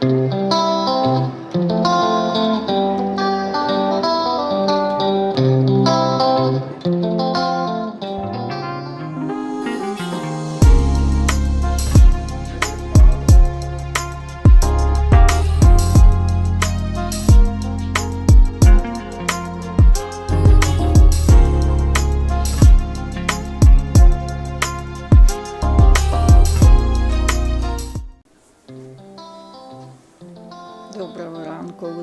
Доброго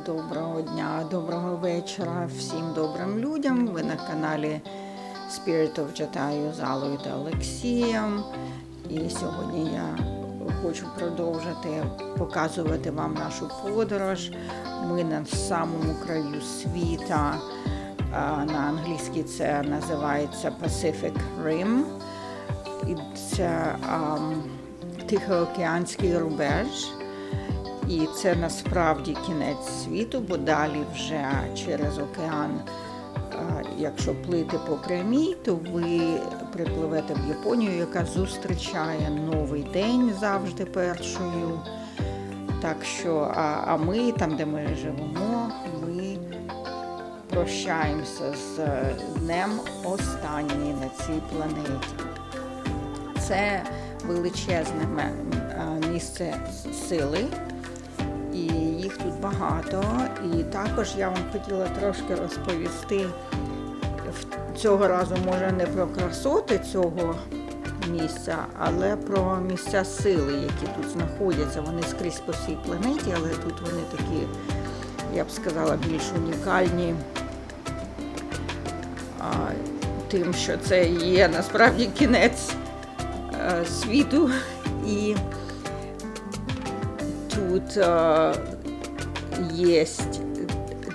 доброго дня, доброго вечора всім добрим людям. Ви на каналі Spirit of Jatаю з Аллою та Олексієм. І сьогодні я хочу продовжити показувати вам нашу подорож. Ми на самому краю світа. На англійській це називається Pacific Rim. І це ам, Тихоокеанський рубеж. І це насправді кінець світу, бо далі вже через океан, е, якщо плити по прямій, то ви припливете в Японію, яка зустрічає новий день завжди першою. Так що, а, а ми, там, де ми живемо, ми прощаємося з днем останній на цій планеті. Це величезне е, місце сили, багато. І також я вам хотіла трошки розповісти цього разу, може, не про красоти цього місця, але про місця сили, які тут знаходяться. Вони скрізь по всій планеті, але тут вони такі, я б сказала, більш унікальні. Тим, що це є насправді кінець е, світу і тут е, є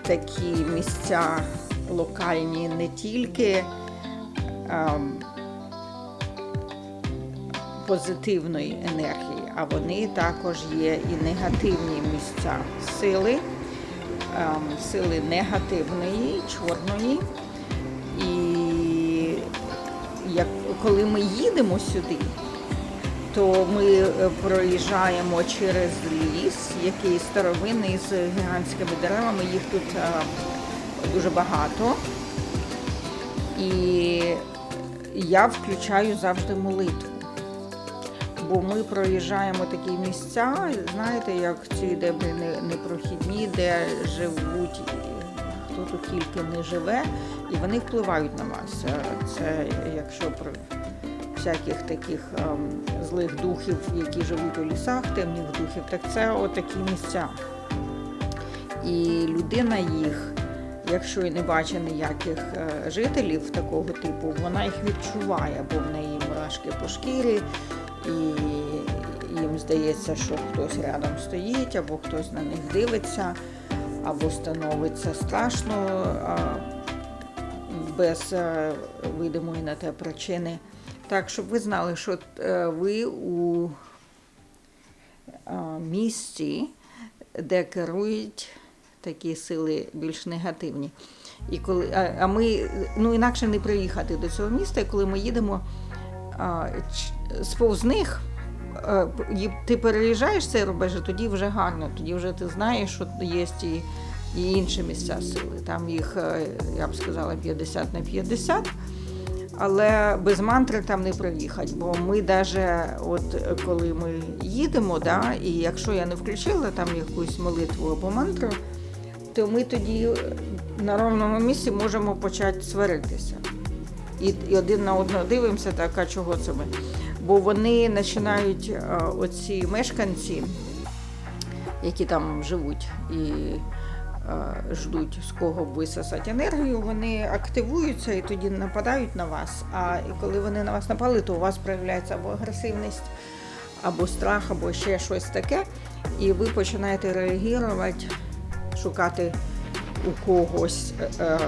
такі місця локальні не тільки ем, позитивної енергії, а вони також є і негативні місця сили, ем, сили негативної, чорної. І як, коли ми їдемо сюди, то ми е, проїжджаємо через ліс, який старовинний з гігантськими деревами. Їх тут е, дуже багато. І я включаю завжди молитву. Бо ми проїжджаємо такі місця, знаєте, як ці дебри непрохідні, де живуть, хто тут тільки не живе, і вони впливають на вас. Це якщо всяких таких ем, злих духів, які живуть у лісах, темних духів, так це отакі місця. І людина їх, якщо і не бачить ніяких е, жителів такого типу, вона їх відчуває, бо в неї мурашки по шкірі, і їм здається, що хтось рядом стоїть, або хтось на них дивиться, або становиться страшно без е, видимої на те причини. Так, щоб ви знали, що е, ви у е, місці, де керують такі сили більш негативні. І коли, а, а ми ну інакше не приїхати до цього міста, і коли ми їдемо а, сповз них, а, ти переїжджаєш цей рубеж, і тоді вже гарно, тоді вже ти знаєш, що є і, і інші місця сили. Там їх, е, я б сказала, 50 на 50. Але без мантри там не проїхати, бо ми навіть от е, коли ми їдемо, да, і якщо я не включила там якусь молитву або мантру, то ми тоді на ровному місці можемо почати сваритися. І, і один на одного дивимося, так, а чого це ми? Бо вони починають, е, оці мешканці, які там живуть і е, ждуть, з кого висосати енергію, вони активуються і тоді нападають на вас. А коли вони на вас напали, то у вас проявляється або агресивність, або страх, або ще щось таке. І ви починаєте реагувати, шукати у когось, е, е,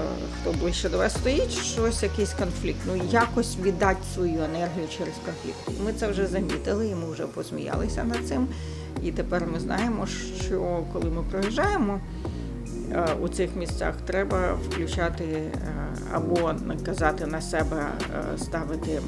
хто ближче до вас стоїть, щось, якийсь конфлікт. Ну, якось віддати свою енергію через конфлікт. Ми це вже замітили, і ми вже посміялися над цим. І тепер ми знаємо, що коли ми проїжджаємо е, у цих місцях, треба включати е, або наказати на себе е, ставити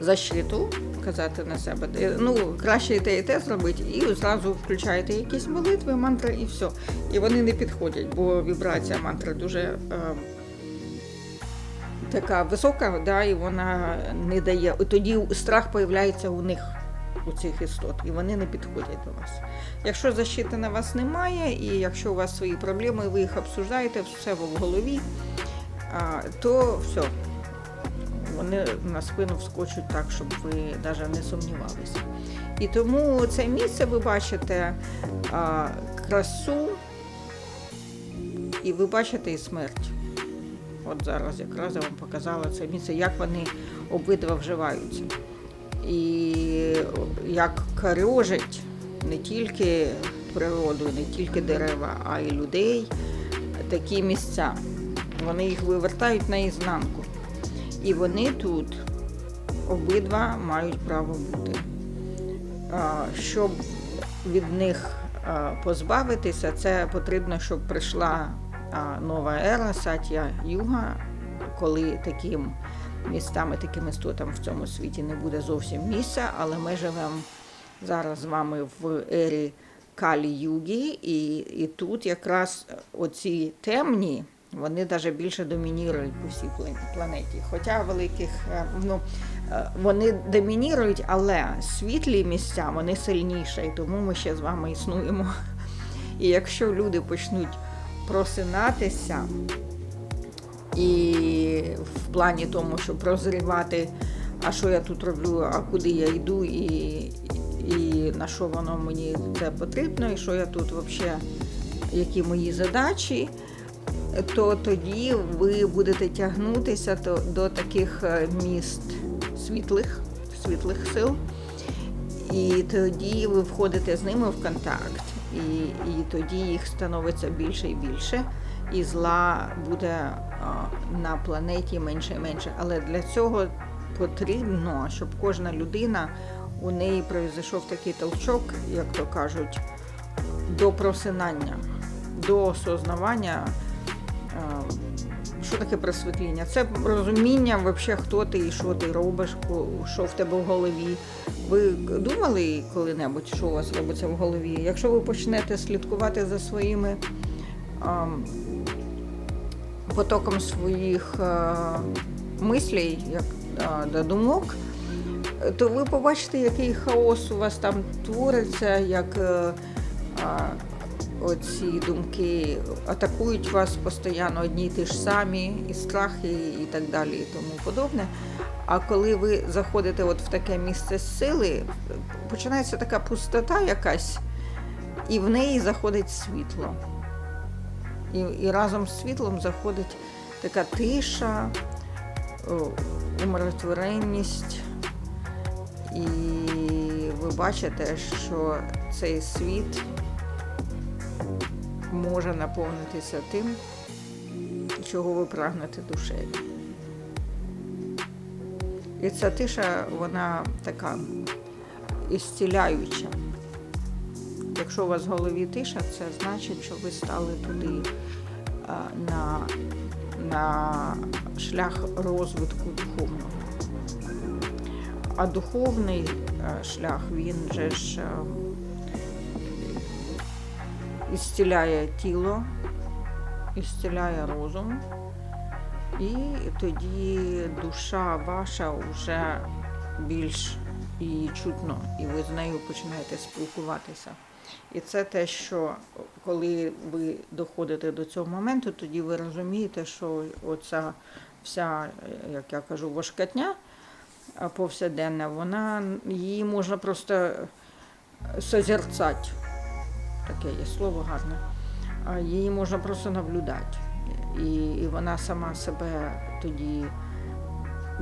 защиту, казати на себе. Е, Ну, краще і те, і те зробити, і зразу включаєте якісь молитви, мантри і все. І вони не підходять, бо вібрація мантри дуже е, така висока, да, і вона не дає. І тоді страх появляється у них, у цих істот, і вони не підходять до вас. Якщо защити на вас немає, і якщо у вас свої проблеми, ви їх обсуждаєте, все в голові, то все. Вони на спину вскочуть так, щоб ви навіть не сумнівалися. І тому це місце ви бачите красу, і ви бачите і смерть. От зараз якраз я вам показала це місце, як вони обидва вживаються. І як корежить не тільки природу, не тільки дерева, а й людей такі місця. Вони їх вивертають наізнанку. І вони тут обидва мають право бути. Щоб від них позбавитися, це потрібно, щоб прийшла нова ера Сатя Юга, коли таким містам і таким істотам в цьому світі не буде зовсім місця, але ми живемо зараз з вами в ері Калі Югі, і, і тут якраз оці темні. Вони навіть більше домінірують по всій планеті. Хоча великих е, ну, е, вони домінірують, але світлі місця вони сильніші, і тому ми ще з вами існуємо. І якщо люди почнуть просинатися, і в плані тому, щоб розрівати, а що я тут роблю, а куди я йду, і, і на що воно мені це потрібно, і що я тут взагалі, які мої задачі, то тоді ви будете тягнутися до, до таких е, міст світлих, світлих сил. І тоді ви входите з ними в контакт, і, і тоді їх становиться більше і більше, і зла буде на планеті менше і менше. Але для цього потрібно, щоб кожна людина у неї пройшов такий толчок, як то кажуть, до просинання, до осознавання. що таке просвітління? Це розуміння, вообще, хто ти і що ти робиш, що в тебе в голові. Ви думали коли-небудь, що у вас робиться в голові? Якщо ви почнете слідкувати за своїми потоком своїх е, мислей, як до думок, то ви побачите, який хаос у вас там твориться, як е, оці думки атакують вас постійно одні й ті ж самі, і страхи, і так далі, і тому подобне. А коли ви заходите от в таке місце сили, починається така пустота якась, і в неї заходить світло. І, і разом з світлом заходить така тиша, о, умиротворенність. І ви бачите, що цей світ може наповнитися тим, чого ви прагнете душею. І ця тиша, вона така ісціляюча. Якщо у вас в голові тиша, це значить, що ви стали туди на, на шлях розвитку духовного. А духовний шлях, він же ж ісціляє тіло, ісціляє розум, і тоді душа ваша вже більш її чутно, і ви з нею починаєте спілкуватися. І це те, що коли ви доходите до цього моменту, тоді ви розумієте, що оця вся, е, як я кажу, важкатня а, повсякденна, вона її можна просто созерцати. Таке є слово гарне. Її можна просто наблюдати. І, і вона сама себе тоді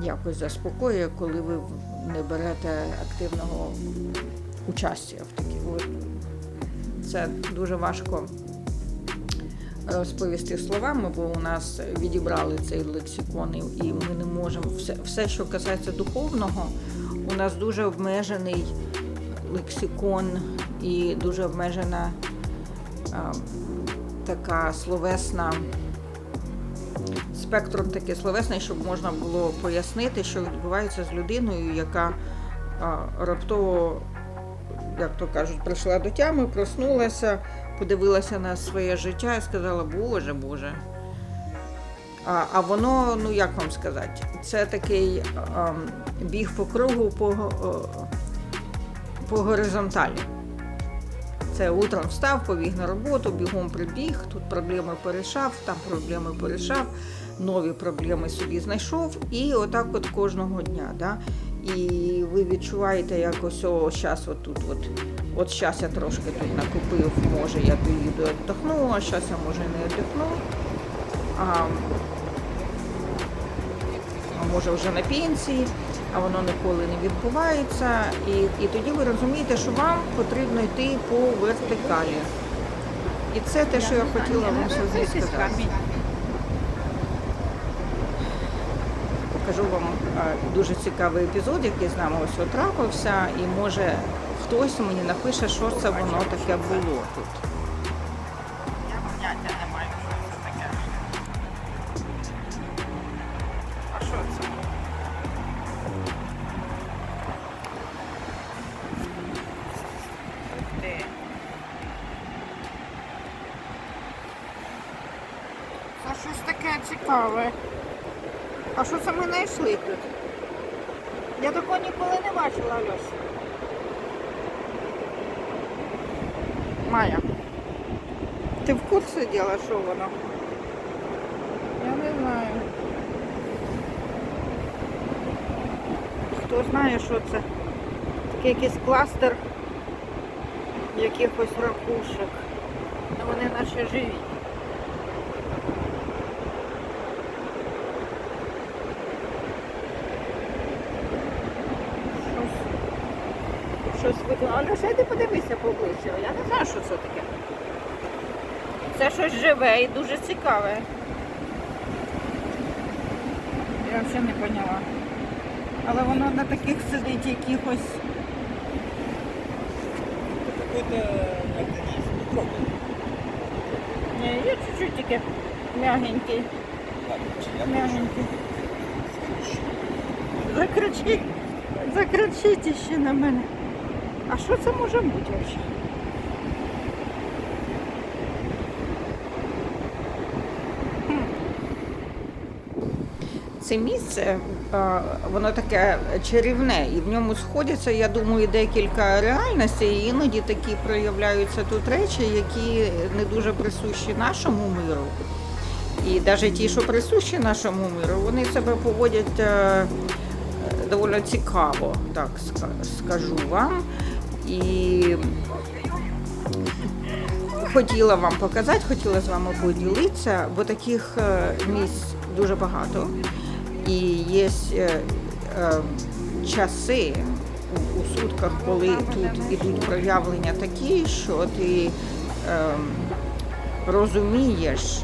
якось заспокоює, коли ви не берете активного участя в таких. Це дуже важко розповісти словами, бо у нас відібрали цей лексикон, і ми не можемо. Все, все, що касається духовного, у нас дуже обмежений лексикон і дуже обмежена а, така словесна спектром такий словесний, щоб можна було пояснити, що відбувається з людиною, яка а, раптово, як то кажуть, прийшла до тями, проснулася, подивилася на своє життя і сказала, Боже, Боже. А, а воно, ну як вам сказати, це такий а, біг по кругу по, о, по горизонталі. Це утром встав, побіг на роботу, бігом прибіг, тут проблеми порішав, там проблеми порішав, нові проблеми собі знайшов, і отак от кожного дня. Да? І ви відчуваєте, як ось о, зараз от тут, от, от зараз я трошки тут накупив, може я доїду віддохну, а зараз я може не віддохну. А, а може вже на пенсії, а воно ніколи не відбувається. І, і тоді ви розумієте, що вам потрібно йти по вертикалі. І це те, що я хотіла вам сьогодні сказати. Покажу вам е, дуже цікавий епізод, який з нами ось от трапився, і може хтось мені напише, що це воно таке було тут. Я поняття не маю, що це таке. А що це? Це щось таке цікаве. А що це ми знайшли тут? Я такого ніколи не бачила, Альош. Майя. Ти в курсі діла, що воно? Я не знаю. Хто знає, що це? Такий якийсь кластер якихось ракушек. Ну, Вони наче живі. Щось, щось викликало. Альоша, йди подивися поближче. Я не знаю, що це таке. Це щось живе і дуже цікаве. Я взагалі не поняла. Але воно на таких сидить якихось. Ні, є чуть-чуть тільки м'ягенький. М'ягенький. Закричить. Закричить ще на мене. А що це може бути взагалі? Це місце, е, воно таке чарівне, і в ньому сходяться, я думаю, декілька реальностей. І іноді такі проявляються тут речі, які не дуже присущі нашому миру. І навіть ті, що присущі нашому миру, вони себе поводять е, доволі цікаво, так скажу вам. І хотіла вам показати, хотіла з вами поділитися, бо таких е, місць дуже багато. І є е, е, часи у, сутках, коли тут ідуть проявлення такі, що ти е, розумієш,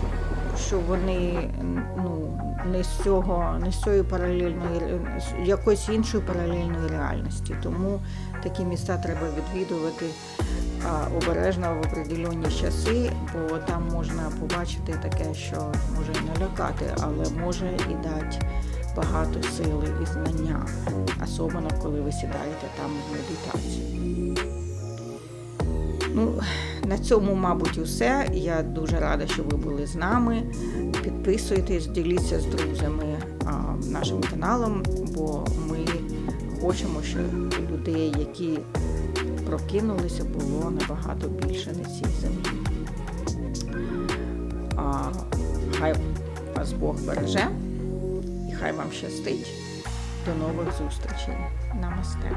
що вони ну, не з цього, не з цієї паралельної з якоїсь іншої паралельної реальності. Тому такі міста треба відвідувати обережно в определенні часи, бо там можна побачити таке, що може і налякати, але може і дати багато сили і знання, особливо коли ви сідаєте там в медитацію. Ну, на цьому, мабуть, усе. Я дуже рада, що ви були з нами. Підписуйтесь, діліться з друзями нашим каналом, бо ми хочемо, щоб людей, які прокинулися, було набагато більше на цій землі. А, хай вас Бог береже і хай вам щастить. До нових зустрічей. Намасте.